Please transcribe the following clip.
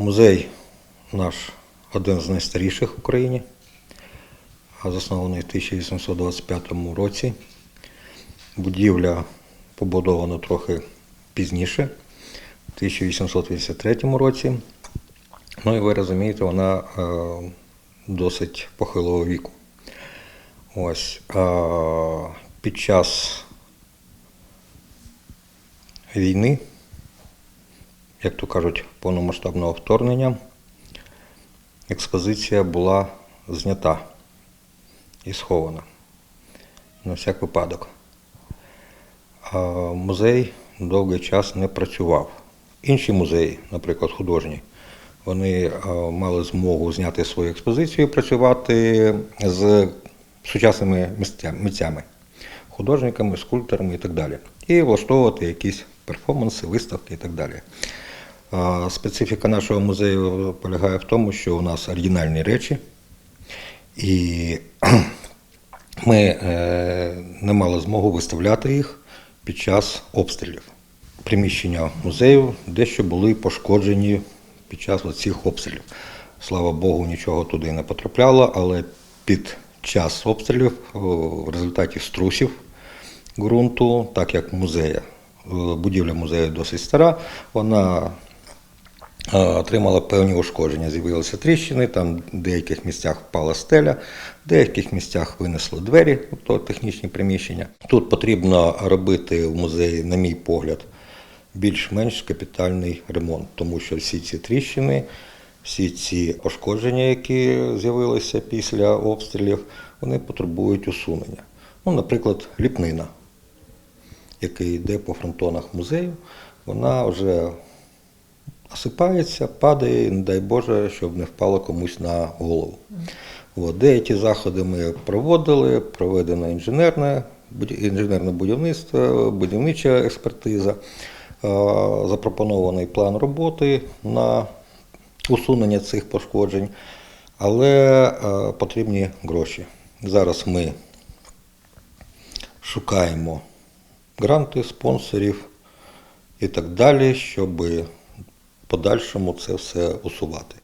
Музей наш один з найстаріших в Україні, заснований в 1825 році. Будівля побудована трохи пізніше, в 1883 році. Ну і ви розумієте, вона е, досить похилого віку. Ось під час війни, як то кажуть, повномасштабного вторгнення, експозиція була знята і схована на всяк випадок. Музей довгий час не працював. Інші музеї, наприклад, художні, вони е, мали змогу зняти свою експозицію і працювати з сучасними митця- митцями, художниками, скульпторами і так далі. І влаштовувати якісь перформанси, виставки і так далі. Специфіка нашого музею полягає в тому, що у нас оригінальні речі, і ми е, не мали змогу виставляти їх під час обстрілів. Приміщення музею дещо були пошкоджені під час цих обстрілів. Слава Богу, нічого туди не потрапляло, але під час обстрілів в результаті струсів ґрунту, так як музея, е, будівля музею досить стара, вона отримала певні ушкодження. З'явилися тріщини, там в деяких місцях впала стеля, в деяких місцях винесли двері, тобто технічні приміщення. Тут потрібно робити в музеї, на мій погляд, більш-менш капітальний ремонт, тому що всі ці тріщини, всі ці пошкодження, які з'явилися після обстрілів, вони потребують усунення. Ну, наприклад, ліпнина, яка йде по фронтонах музею, вона вже осипається, падає, не дай Боже, щоб не впало комусь на голову. От, деякі заходи ми проводили, проведено інженерне, інженерне будівництво, будівнича експертиза, запропонований план роботи на усунення цих пошкоджень, але потрібні гроші. Зараз ми шукаємо гранти, спонсорів і так далі, щоб подальшому це все усувати.